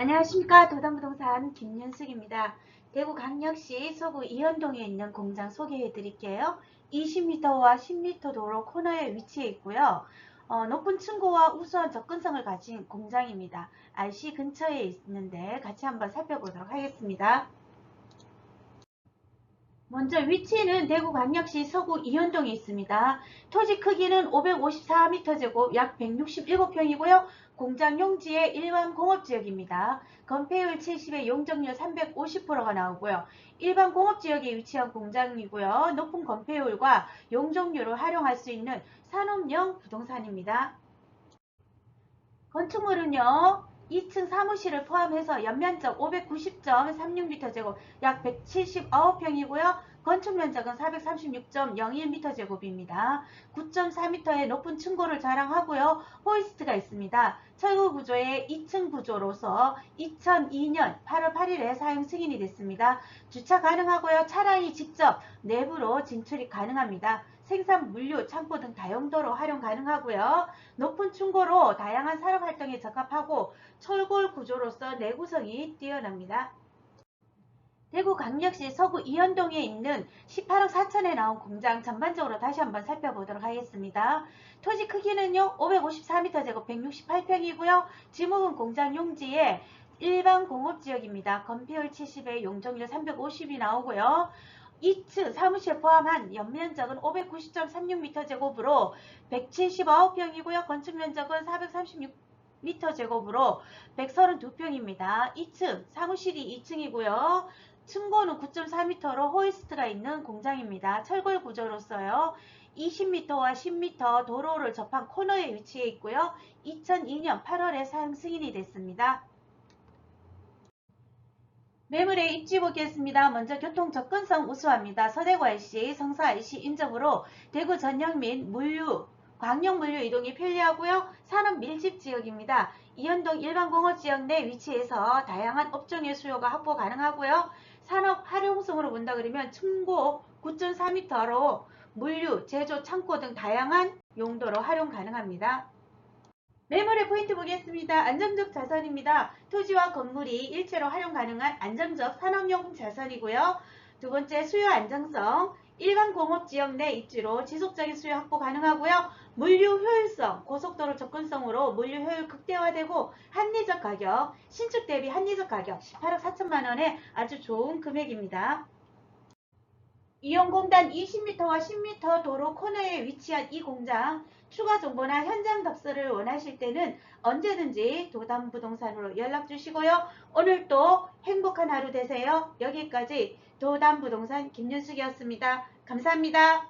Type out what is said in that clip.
안녕하십니까 도담부동산 김윤숙입니다. 대구광역시 서구 이현동에 있는 공장 소개해 드릴게요. 20m와 10m 도로 코너에 위치해 있고요. 어, 높은 층고와 우수한 접근성을 가진 공장입니다. RC 근처에 있는데 같이 한번 살펴보도록 하겠습니다. 먼저 위치는 대구 광역시 서구 이현동에 있습니다. 토지 크기는 554m제곱 약 167평이고요. 공장 용지의 일반 공업지역입니다. 건폐율 70에 용적률 350%가 나오고요. 일반 공업지역에 위치한 공장이고요. 높은 건폐율과 용적률을 활용할 수 있는 산업용 부동산입니다. 건축물은요. 2층 사무실을 포함해서 연면적 590.36m제곱 약 179평이고요. 건축 면적은 436.01m제곱입니다. 9.4m의 높은 층고를 자랑하고요. 호이스트가 있습니다. 철거 구조의 2층 구조로서 2002년 8월 8일에 사용 승인이 됐습니다. 주차 가능하고요. 차량이 직접 내부로 진출이 가능합니다. 생산 물류, 창고 등 다용도로 활용 가능하고요. 높은 층고로 다양한 산업 활동에 적합하고 철골 구조로서 내구성이 뛰어납니다. 대구광역시 서구 이현동에 있는 18억 4천에 나온 공장 전반적으로 다시 한번 살펴보도록 하겠습니다. 토지 크기는요 554m제곱 168평이고요. 지목은 공장 용지에 일반 공업지역입니다. 건폐율 70에 용적률 350이 나오고요. 2층 사무실 포함한 연면적은 590.36m제곱으로 179평이고요. 건축 면적은 436m제곱으로 132평입니다. 2층 사무실이 2층이고요. 층고는 9.4m로 호이스트가 있는 공장입니다. 철골 구조로서요. 20m와 10m 도로를 접한 코너에 위치해 있고요. 2002년 8월에 사용 승인이 됐습니다. 매물의 입지 보겠습니다. 먼저 교통 접근성 우수합니다. 서대구 IC, 성서 IC 인접으로 대구 전역 및 물류, 광역 물류 이동이 편리하고요. 산업 밀집 지역입니다. 이현동 일반공업 지역 내 위치해서 다양한 업종의 수요가 확보 가능하고요. 산업 활용성으로 본다 그러면 층고 9.4m로 물류, 제조, 창고 등 다양한 용도로 활용 가능합니다. 매물의 포인트 보겠습니다. 안정적 자산입니다. 토지와 건물이 일체로 활용 가능한 안정적 산업용 자산이고요. 두 번째 수요 안정성. 일반 공업지역 내 입지로 지속적인 수요 확보 가능하고요. 물류 효율성, 고속도로 접근성으로 물류 효율 극대화되고 합리적 가격, 신축 대비 합리적 가격 18억 4천만 원의 아주 좋은 금액입니다. 이용공단 20m와 10m 도로 코너에 위치한 이 공장 추가 정보나 현장 답사를 원하실 때는 언제든지 도담부동산으로 연락 주시고요. 오늘도 행복한 하루 되세요. 여기까지 도담부동산 김윤숙이었습니다. 감사합니다.